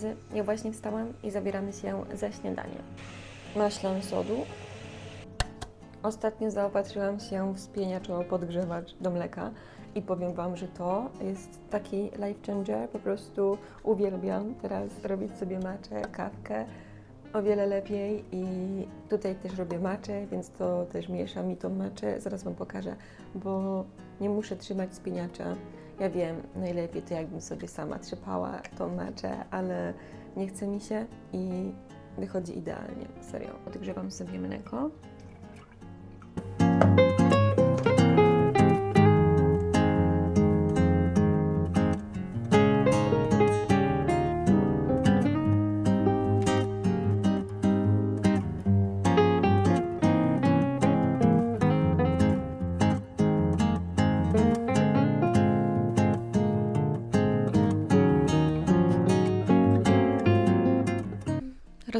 pracy. Ja właśnie wstałam i zabieramy się za śniadanie. Maślan sodu. Ostatnio zaopatrzyłam się w spieniaczo-podgrzewacz do mleka i powiem Wam, że to jest taki life changer. Po prostu uwielbiam teraz robić sobie maczę, kawkę o wiele lepiej i tutaj też robię maczę, więc to też miesza mi tą maczę. Zaraz Wam pokażę, bo nie muszę trzymać spieniacza. Ja wiem, najlepiej to jakbym sobie sama trzepała tą maczę, ale nie chce mi się i wychodzi idealnie. Serio, odgrzewam sobie mleko.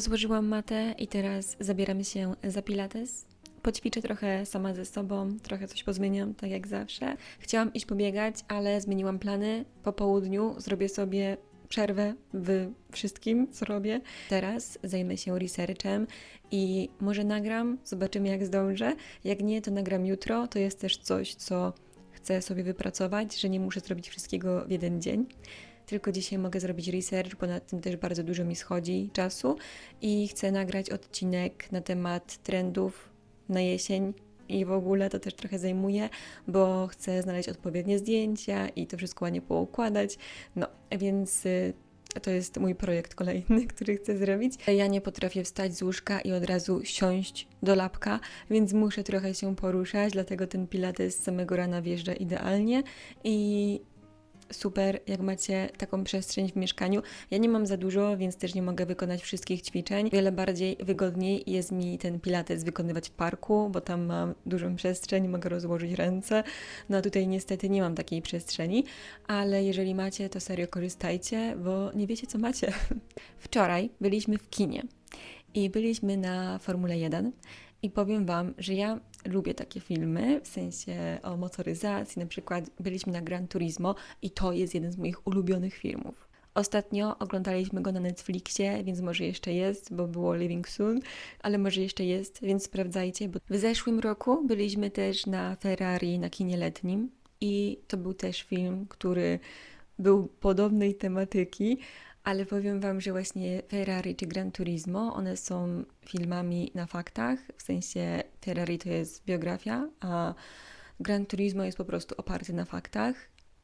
Rozłożyłam matę i teraz zabieramy się za pilates. Poćwiczę trochę sama ze sobą, trochę coś pozmieniam, tak jak zawsze. Chciałam iść pobiegać, ale zmieniłam plany. Po południu zrobię sobie przerwę w wszystkim, co robię. Teraz zajmę się researchem i może nagram, zobaczymy jak zdążę. Jak nie, to nagram jutro. To jest też coś, co chcę sobie wypracować, że nie muszę zrobić wszystkiego w jeden dzień. Tylko dzisiaj mogę zrobić research, bo nad tym też bardzo dużo mi schodzi czasu i chcę nagrać odcinek na temat trendów na jesień i w ogóle to też trochę zajmuje, bo chcę znaleźć odpowiednie zdjęcia i to wszystko ładnie poukładać. No, więc y, to jest mój projekt kolejny, który chcę zrobić. Ja nie potrafię wstać z łóżka i od razu siąść do lapka, więc muszę trochę się poruszać, dlatego ten pilates z samego rana wjeżdża idealnie i super, jak macie taką przestrzeń w mieszkaniu. Ja nie mam za dużo, więc też nie mogę wykonać wszystkich ćwiczeń. Wiele bardziej wygodniej jest mi ten pilates wykonywać w parku, bo tam mam dużą przestrzeń, mogę rozłożyć ręce. No a tutaj niestety nie mam takiej przestrzeni, ale jeżeli macie, to serio korzystajcie, bo nie wiecie co macie. Wczoraj byliśmy w kinie i byliśmy na Formule 1 i powiem Wam, że ja lubię takie filmy, w sensie o motoryzacji, na przykład byliśmy na Gran Turismo i to jest jeden z moich ulubionych filmów. Ostatnio oglądaliśmy go na Netflixie, więc może jeszcze jest, bo było Living Soon, ale może jeszcze jest, więc sprawdzajcie, bo w zeszłym roku byliśmy też na Ferrari na kinie letnim i to był też film, który był podobnej tematyki, ale powiem Wam, że właśnie Ferrari czy Gran Turismo, one są filmami na faktach, w sensie Ferrari to jest biografia, a Gran Turismo jest po prostu oparty na faktach.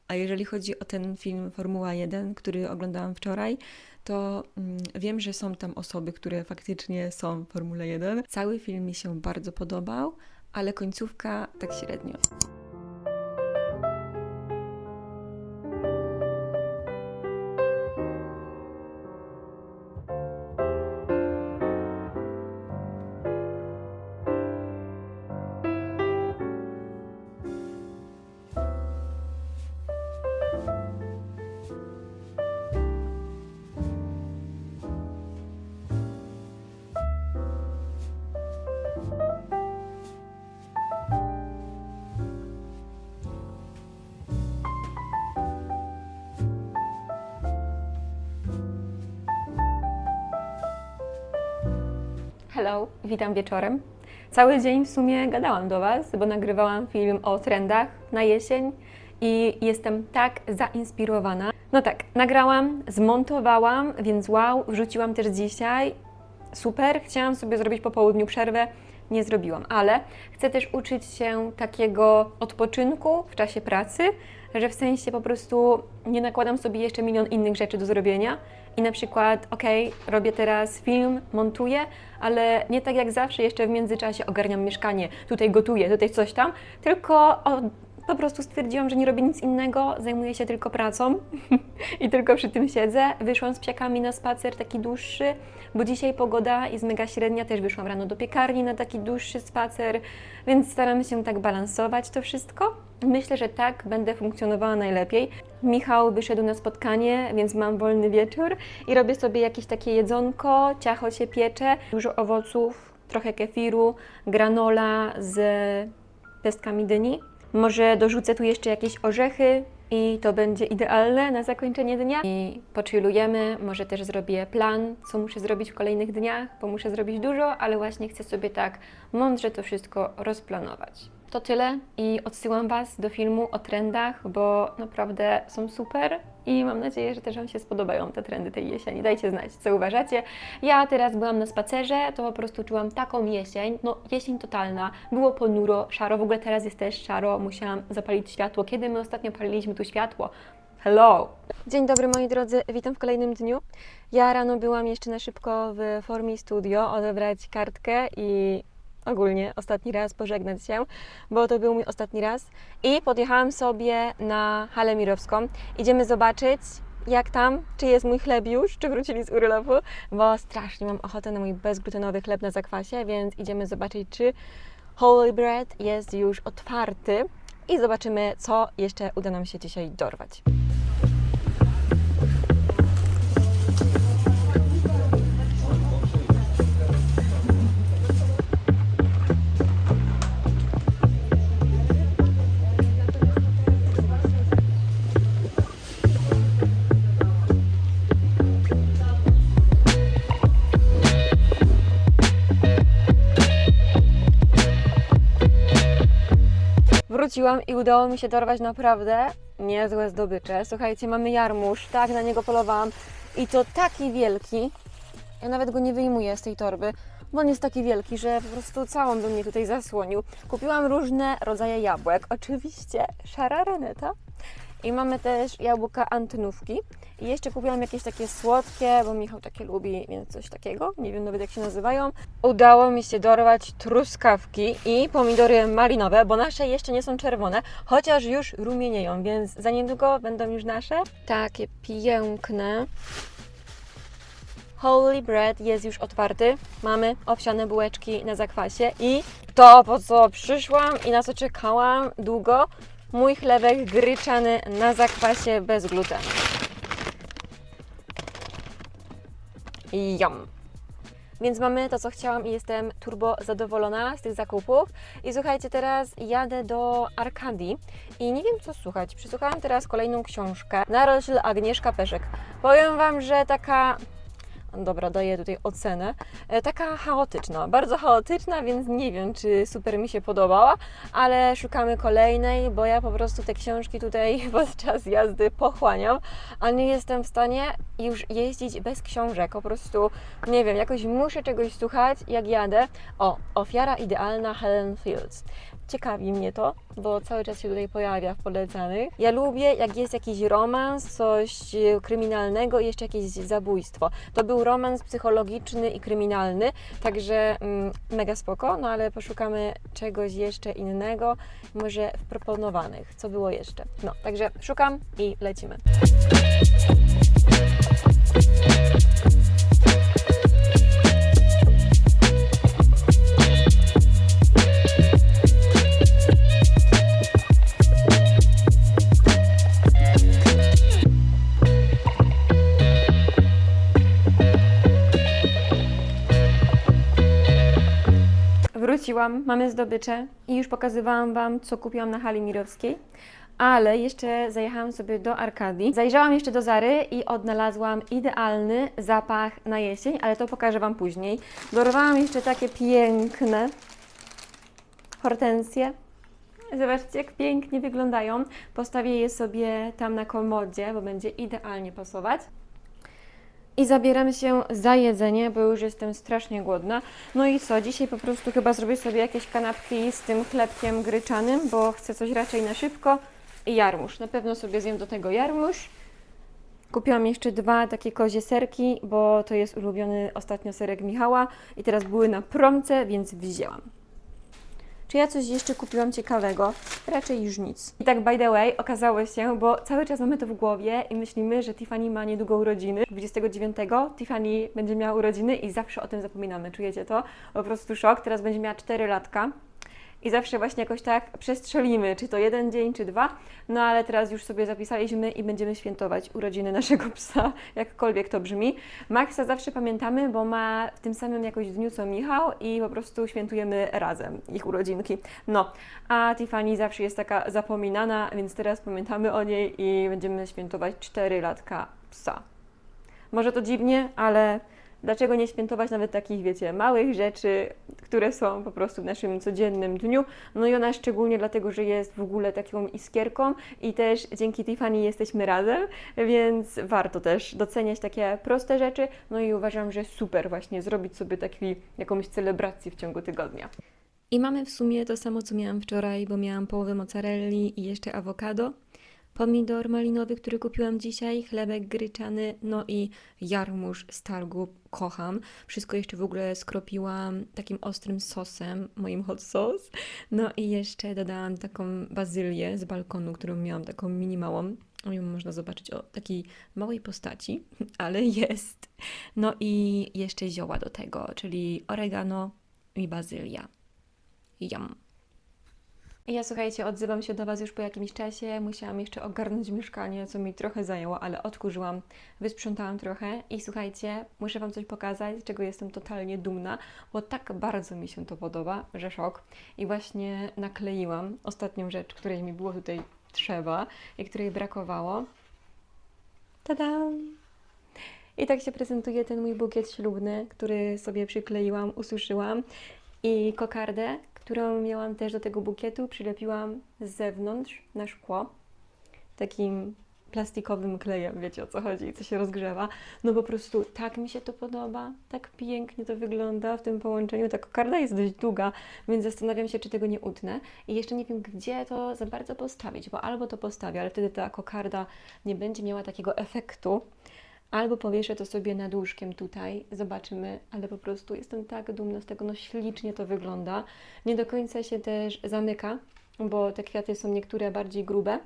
A jeżeli chodzi o ten film Formuła 1, który oglądałam wczoraj, to mm, wiem, że są tam osoby, które faktycznie są w Formule 1. Cały film mi się bardzo podobał, ale końcówka tak średnio. Hello, witam wieczorem. Cały dzień w sumie gadałam do Was, bo nagrywałam film o trendach na jesień i jestem tak zainspirowana. No tak, nagrałam, zmontowałam, więc wow, wrzuciłam też dzisiaj. Super, chciałam sobie zrobić po południu przerwę, nie zrobiłam, ale chcę też uczyć się takiego odpoczynku w czasie pracy, że w sensie po prostu nie nakładam sobie jeszcze milion innych rzeczy do zrobienia i na przykład, ok, robię teraz film, montuję, ale nie tak jak zawsze, jeszcze w międzyczasie ogarniam mieszkanie, tutaj gotuję, tutaj coś tam, tylko po prostu stwierdziłam, że nie robię nic innego, zajmuję się tylko pracą i tylko przy tym siedzę. Wyszłam z psiakami na spacer taki dłuższy, bo dzisiaj pogoda jest mega średnia, też wyszłam rano do piekarni na taki dłuższy spacer, więc staram się tak balansować to wszystko. Myślę, że tak będę funkcjonowała najlepiej. Michał wyszedł na spotkanie, więc mam wolny wieczór i robię sobie jakieś takie jedzonko, ciacho się piecze, dużo owoców, trochę kefiru, granola z pestkami dyni. Może dorzucę tu jeszcze jakieś orzechy, i to będzie idealne na zakończenie dnia. I pochillujemy, może też zrobię plan, co muszę zrobić w kolejnych dniach, bo muszę zrobić dużo, ale właśnie chcę sobie tak mądrze to wszystko rozplanować. To tyle i odsyłam Was do filmu o trendach, bo naprawdę są super i mam nadzieję, że też Wam się spodobają te trendy tej jesieni. Dajcie znać, co uważacie. Ja teraz byłam na spacerze, to po prostu czułam taką jesień, no jesień totalna. Było ponuro, szaro, w ogóle teraz jest też szaro, musiałam zapalić światło. Kiedy my ostatnio paliliśmy tu światło? Hello! Dzień dobry moi drodzy, witam w kolejnym dniu. Ja rano byłam jeszcze na szybko w formie studio odebrać kartkę i ogólnie ostatni raz pożegnać się, bo to był mój ostatni raz. I podjechałam sobie na halę mirowską. Idziemy zobaczyć, jak tam, czy jest mój chleb już, czy wrócili z urlopu, bo strasznie mam ochotę na mój bezglutenowy chleb na zakwasie, więc idziemy zobaczyć, czy Holy Bread jest już otwarty i zobaczymy, co jeszcze uda nam się dzisiaj dorwać. I udało mi się dorwać naprawdę niezłe zdobycze. Słuchajcie, mamy jarmuż, tak na niego polowałam i to taki wielki. Ja nawet go nie wyjmuję z tej torby, bo on jest taki wielki, że po prostu całą by mnie tutaj zasłonił. Kupiłam różne rodzaje jabłek, oczywiście szara reneta. I mamy też jabłka antynówki. I jeszcze kupiłam jakieś takie słodkie, bo Michał takie lubi, więc coś takiego. Nie wiem nawet jak się nazywają. Udało mi się dorwać truskawki i pomidory malinowe, bo nasze jeszcze nie są czerwone, chociaż już rumienieją, więc za niedługo będą już nasze. Takie piękne. Holy Bread jest już otwarty. Mamy owsiane bułeczki na zakwasie i to, po co przyszłam i na co czekałam długo, mój chlebek gryczany na zakwasie bez glutenu. Jam. Więc mamy to, co chciałam i jestem turbo zadowolona z tych zakupów. I słuchajcie, teraz jadę do Arkadii i nie wiem, co słuchać. Przysłuchałam teraz kolejną książkę. Narośl Agnieszka Peszek. Powiem Wam, że taka Dobra, daję tutaj ocenę. E, Taka chaotyczna, bardzo chaotyczna, więc nie wiem, czy super mi się podobała, ale szukamy kolejnej, bo ja po prostu te książki tutaj podczas jazdy pochłaniam, a nie jestem w stanie już jeździć bez książek. Po prostu, nie wiem, jakoś muszę czegoś słuchać, jak jadę. O, Ofiara idealna Helen Fields. Ciekawi mnie to, bo cały czas się tutaj pojawia w polecanych. Ja lubię, jak jest jakiś romans, coś e, kryminalnego i jeszcze jakieś zabójstwo. To był romans psychologiczny i kryminalny, także mm, mega spoko, no ale poszukamy czegoś jeszcze innego, może w proponowanych. Co było jeszcze? No, także szukam i lecimy. Wróciłam, mamy zdobycze i już pokazywałam Wam, co kupiłam na hali mirowskiej. Ale jeszcze zajechałam sobie do Arkadii. Zajrzałam jeszcze do Zary i odnalazłam idealny zapach na jesień, ale to pokażę Wam później. Dorwałam jeszcze takie piękne hortensje. Zobaczcie, jak pięknie wyglądają. Postawię je sobie tam na komodzie, bo będzie idealnie pasować. I zabieramy się za jedzenie, bo już jestem strasznie głodna. No i co, dzisiaj po prostu chyba zrobię sobie jakieś kanapki z tym chlebkiem gryczanym, bo chcę coś raczej na szybko. I jarmuż. Na pewno sobie zjem do tego jarmuż. Kupiłam jeszcze dwa takie kozie serki, bo to jest ulubiony ostatnio serek Michała i teraz były na promce, więc wzięłam. Czy ja coś jeszcze kupiłam ciekawego? Raczej już nic. I tak by the way, okazało się, bo cały czas mamy to w głowie i myślimy, że Tiffany ma niedługo urodziny. 29 Tiffany będzie miała urodziny i zawsze o tym zapominamy. Czujecie to? Po prostu szok. Teraz będzie miała 4 latka. I zawsze właśnie jakoś tak przestrzelimy, czy to jeden dzień, czy dwa, no ale teraz już sobie zapisaliśmy i będziemy świętować urodziny naszego psa, jakkolwiek to brzmi. Maxa zawsze pamiętamy, bo ma w tym samym jakoś dniu co Michał i po prostu świętujemy razem ich urodzinki. No, a Tiffany zawsze jest taka zapominana, więc teraz pamiętamy o niej i będziemy świętować 4 latka psa. Może to dziwnie, ale dlaczego nie świętować nawet takich, wiecie, małych rzeczy, które są po prostu w naszym codziennym dniu? No i ona szczególnie dlatego, że jest w ogóle taką iskierką i też dzięki Tiffany jesteśmy razem, więc warto też doceniać takie proste rzeczy. No i uważam, że super właśnie zrobić sobie taki, jakąś celebrację w ciągu tygodnia. I mamy w sumie to samo, co miałam wczoraj, bo miałam połowę mozzarelli i jeszcze awokado, pomidor malinowy, który kupiłam dzisiaj, chlebek gryczany, no i jarmuż z targu, kocham. Wszystko jeszcze w ogóle skropiłam takim ostrym sosem, moim hot sauce. No i jeszcze dodałam taką bazylię z balkonu, którą miałam taką mini małą. Ją można zobaczyć o takiej małej postaci, ale jest. No i jeszcze zioła do tego, czyli oregano i bazylia. Jam. Ja słuchajcie, odzywam się do Was już po jakimś czasie. Musiałam jeszcze ogarnąć mieszkanie, co mi trochę zajęło, ale odkurzyłam, wysprzątałam trochę. I słuchajcie, muszę Wam coś pokazać, z czego jestem totalnie dumna, bo tak bardzo mi się to podoba, że szok. I właśnie nakleiłam ostatnią rzecz, której mi było tutaj trzeba i której brakowało. Tada! I tak się prezentuje ten mój bukiet ślubny, który sobie przykleiłam, ususzyłam. I kokardę, którą miałam też do tego bukietu, przylepiłam z zewnątrz na szkło. Takim plastikowym klejem, wiecie o co chodzi, co się rozgrzewa. No po prostu tak mi się to podoba, tak pięknie to wygląda w tym połączeniu. Ta kokarda jest dość długa, więc zastanawiam się, czy tego nie utnę. I jeszcze nie wiem, gdzie to za bardzo postawić, bo albo to postawię, ale wtedy ta kokarda nie będzie miała takiego efektu, Albo powieszę to sobie nad łóżkiem tutaj, zobaczymy, ale po prostu jestem tak dumna z tego, no ślicznie to wygląda. Nie do końca się też zamyka, bo te kwiaty są niektóre bardziej grube,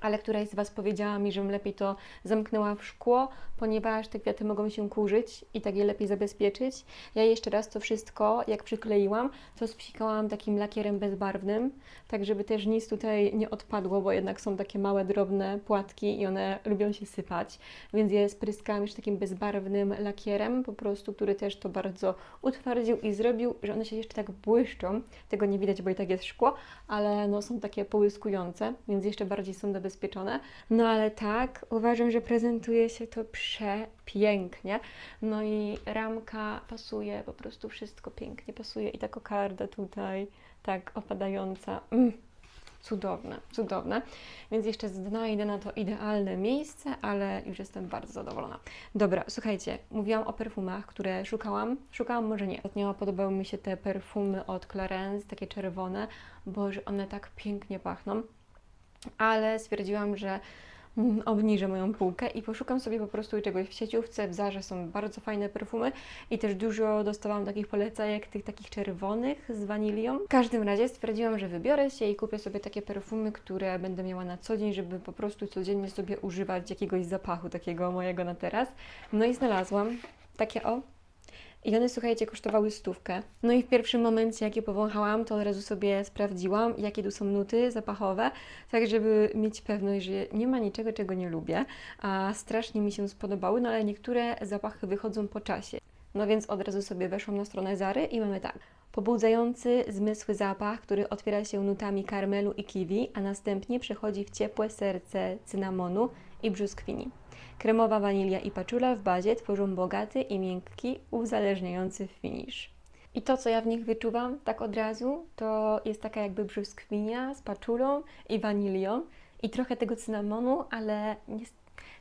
ale któraś z Was powiedziała mi, żebym lepiej to zamknęła w szkło, ponieważ te kwiaty mogą się kurzyć i tak je lepiej zabezpieczyć. Ja jeszcze raz to wszystko, jak przykleiłam, to spsikałam takim lakierem bezbarwnym, tak żeby też nic tutaj nie odpadło, bo jednak są takie małe, drobne płatki i one lubią się sypać, więc je spryskałam jeszcze takim bezbarwnym lakierem, po prostu, który też to bardzo utwardził i zrobił, że one się jeszcze tak błyszczą. Tego nie widać, bo i tak jest szkło, ale no, są takie połyskujące, więc jeszcze bardziej są zabezpieczone. No ale tak, uważam, że prezentuje się to przepięknie. No i ramka pasuje, po prostu wszystko pięknie pasuje. I ta kokarda tutaj, tak opadająca. Mm. Cudowne, cudowne. Więc jeszcze znajdę na to idealne miejsce, ale już jestem bardzo zadowolona. Dobra, słuchajcie, mówiłam o perfumach, które szukałam. Szukałam może nie. Ostatnio podobały mi się te perfumy od Clarence, takie czerwone, bo że one tak pięknie pachną ale stwierdziłam, że mm, obniżę moją półkę i poszukam sobie po prostu czegoś w sieciówce. W Zarze są bardzo fajne perfumy i też dużo dostałam takich polecajek, tych takich czerwonych z wanilią. W każdym razie stwierdziłam, że wybiorę się i kupię sobie takie perfumy, które będę miała na co dzień, żeby po prostu codziennie sobie używać jakiegoś zapachu takiego mojego na teraz. No i znalazłam takie o, i one, słuchajcie, kosztowały stówkę. No i w pierwszym momencie, jak je powąchałam, to od razu sobie sprawdziłam, jakie tu są nuty zapachowe, tak żeby mieć pewność, że nie ma niczego, czego nie lubię. A strasznie mi się spodobały, no ale niektóre zapachy wychodzą po czasie. No więc od razu sobie weszłam na stronę Zary i mamy tak. Pobudzający zmysły zapach, który otwiera się nutami karmelu i kiwi, a następnie przechodzi w ciepłe serce cynamonu i brzoskwini. Kremowa wanilia i paczula w bazie tworzą bogaty i miękki, uzależniający finish. I to, co ja w nich wyczuwam tak od razu, to jest taka jakby brzoskwinia z paczulą i wanilią i trochę tego cynamonu, ale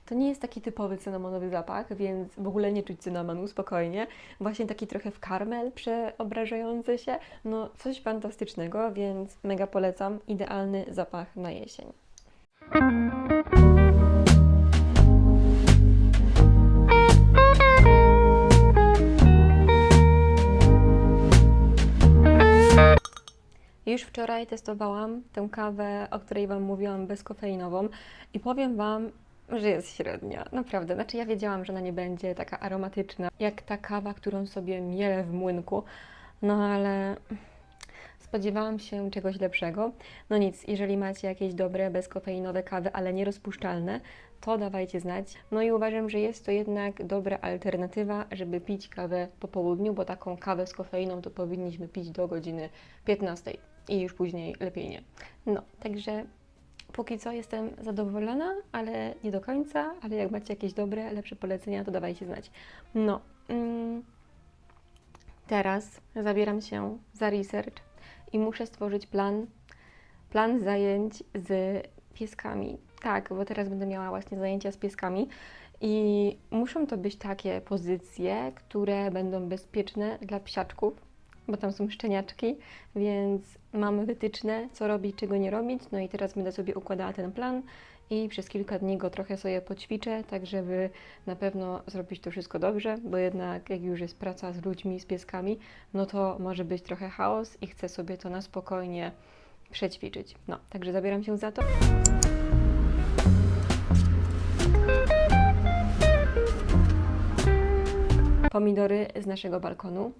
to nie jest taki typowy cynamonowy zapach, więc w ogóle nie czuć cynamonu, spokojnie. Właśnie taki trochę w karmel przeobrażający się. No coś fantastycznego, więc mega polecam. Idealny zapach na jesień. Już wczoraj testowałam tę kawę, o której Wam mówiłam, bezkofeinową i powiem Wam, że jest średnia. Naprawdę. Znaczy ja wiedziałam, że ona nie będzie taka aromatyczna, jak ta kawa, którą sobie mielę w młynku, no ale Spodziewałam się czegoś lepszego. No nic, jeżeli macie jakieś dobre, bezkofeinowe kawy, ale nierozpuszczalne, to dawajcie znać. No i uważam, że jest to jednak dobra alternatywa, żeby pić kawę po południu, bo taką kawę z kofeiną to powinniśmy pić do godziny 15 i już później lepiej nie. No, także póki co jestem zadowolona, ale nie do końca, ale jak macie jakieś dobre, lepsze polecenia, to dawajcie znać. No, mm, teraz zabieram się za research i muszę stworzyć plan, plan zajęć z pieskami. Tak, bo teraz będę miała właśnie zajęcia z pieskami i muszą to być takie pozycje, które będą bezpieczne dla psiaczków, bo tam są szczeniaczki, więc mamy wytyczne, co robić, czego nie robić. No i teraz będę sobie układała ten plan i przez kilka dni go trochę sobie poćwiczę, tak żeby na pewno zrobić to wszystko dobrze, bo jednak jak już jest praca z ludźmi, z pieskami, no to może być trochę chaos i chcę sobie to na spokojnie przećwiczyć. No, także zabieram się za to. Pomidory z naszego balkonu.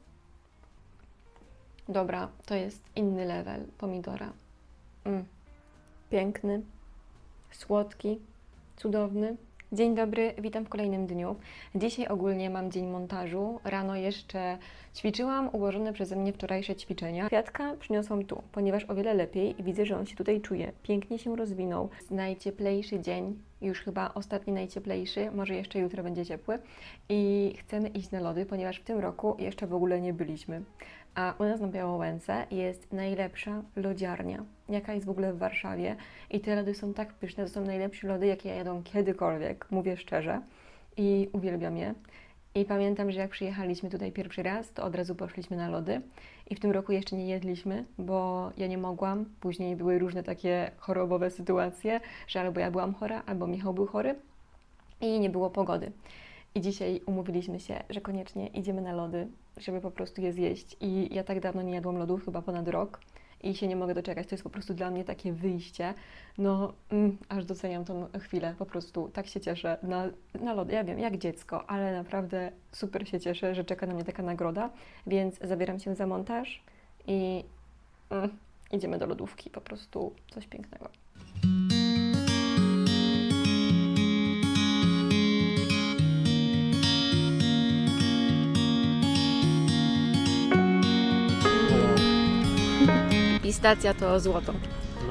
Dobra, to jest inny level pomidora. Mm. Piękny, słodki, cudowny. Dzień dobry, witam w kolejnym dniu. Dzisiaj ogólnie mam dzień montażu. Rano jeszcze ćwiczyłam ułożone przeze mnie wczorajsze ćwiczenia. Kwiatka przyniosłam tu, ponieważ o wiele lepiej widzę, że on się tutaj czuje. Pięknie się rozwinął. Najcieplejszy dzień, już chyba ostatni najcieplejszy, może jeszcze jutro będzie ciepły. I chcemy iść na lody, ponieważ w tym roku jeszcze w ogóle nie byliśmy. A u nas na Białołęce jest najlepsza lodziarnia, jaka jest w ogóle w Warszawie. I te lody są tak pyszne, to są najlepsze lody, jakie ja jadą kiedykolwiek, mówię szczerze. I uwielbiam je. I pamiętam, że jak przyjechaliśmy tutaj pierwszy raz, to od razu poszliśmy na lody. I w tym roku jeszcze nie jedliśmy, bo ja nie mogłam. Później były różne takie chorobowe sytuacje, że albo ja byłam chora, albo Michał był chory i nie było pogody. I dzisiaj umówiliśmy się, że koniecznie idziemy na lody, żeby po prostu je zjeść. I ja tak dawno nie jadłam lodów, chyba ponad rok. I się nie mogę doczekać. To jest po prostu dla mnie takie wyjście. No, mm, aż doceniam tą chwilę. Po prostu tak się cieszę na, na lody. Ja wiem, jak dziecko, ale naprawdę super się cieszę, że czeka na mnie taka nagroda. Więc zabieram się za montaż i mm, idziemy do lodówki. Po prostu coś pięknego. Pistacja to złoto.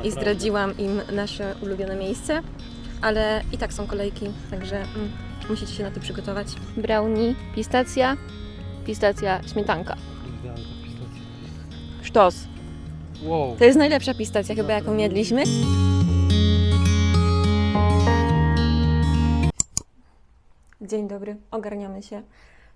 I zdradziłam im nasze ulubione miejsce, ale i tak są kolejki, także mm, musicie się na to przygotować. Brownie, pistacja, pistacja, śmietanka. Sztos. Wow. To jest najlepsza pistacja chyba, jaką jedliśmy. Dzień dobry, ogarniamy się.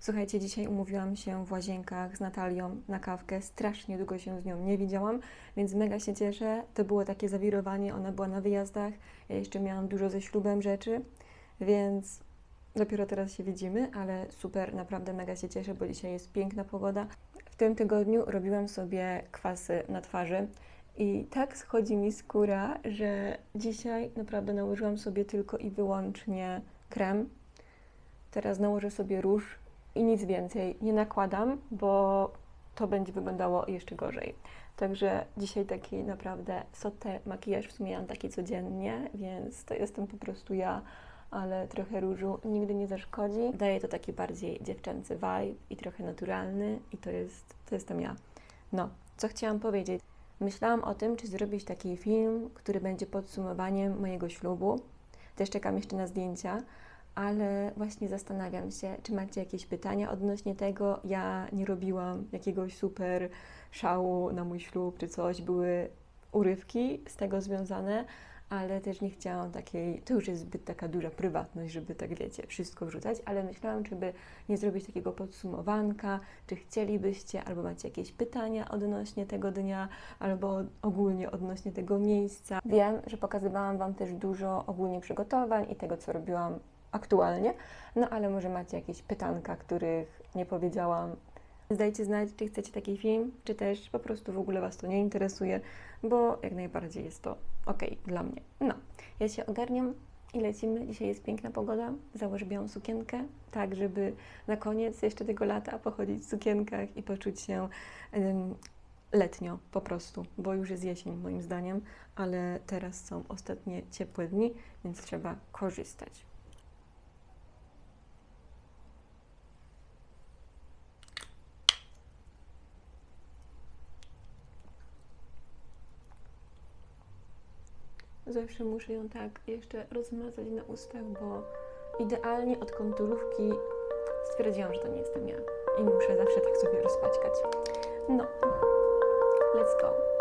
Słuchajcie, dzisiaj umówiłam się w łazienkach z Natalią na kawkę. Strasznie długo się z nią nie widziałam, więc mega się cieszę. To było takie zawirowanie, ona była na wyjazdach. Ja jeszcze miałam dużo ze ślubem rzeczy, więc dopiero teraz się widzimy, ale super, naprawdę mega się cieszę, bo dzisiaj jest piękna pogoda. W tym tygodniu robiłam sobie kwasy na twarzy. I tak schodzi mi skóra, że dzisiaj naprawdę nałożyłam sobie tylko i wyłącznie krem. Teraz nałożę sobie róż i nic więcej nie nakładam, bo to będzie wyglądało jeszcze gorzej. Także dzisiaj taki naprawdę sotę makijaż w sumie mam taki codziennie, więc to jestem po prostu ja, ale trochę różu nigdy nie zaszkodzi. Daje to taki bardziej dziewczęcy vibe i trochę naturalny i to jest, to jestem ja. No, co chciałam powiedzieć? Myślałam o tym, czy zrobić taki film, który będzie podsumowaniem mojego ślubu. Też czekam jeszcze na zdjęcia, ale właśnie zastanawiam się, czy macie jakieś pytania odnośnie tego. Ja nie robiłam jakiegoś super szału na mój ślub czy coś. Były urywki z tego związane, ale też nie chciałam takiej, to już jest zbyt taka duża prywatność, żeby tak wiecie, wszystko wrzucać, ale myślałam, czy by nie zrobić takiego podsumowanka, czy chcielibyście, albo macie jakieś pytania odnośnie tego dnia, albo ogólnie odnośnie tego miejsca. Wiem, że pokazywałam Wam też dużo ogólnie przygotowań i tego, co robiłam aktualnie, no ale może macie jakieś pytanka, których nie powiedziałam. Dajcie znać, czy chcecie taki film, czy też po prostu w ogóle Was to nie interesuje, bo jak najbardziej jest to ok dla mnie. No, ja się ogarniam i lecimy. Dzisiaj jest piękna pogoda. Założę białą sukienkę, tak żeby na koniec jeszcze tego lata pochodzić w sukienkach i poczuć się em, letnio po prostu, bo już jest jesień moim zdaniem, ale teraz są ostatnie ciepłe dni, więc trzeba korzystać. Zawsze muszę ją tak jeszcze rozmazać na ustach, bo idealnie od konturówki stwierdziłam, że to nie jestem ja. I muszę zawsze tak sobie rozpaćkać. No, let's go.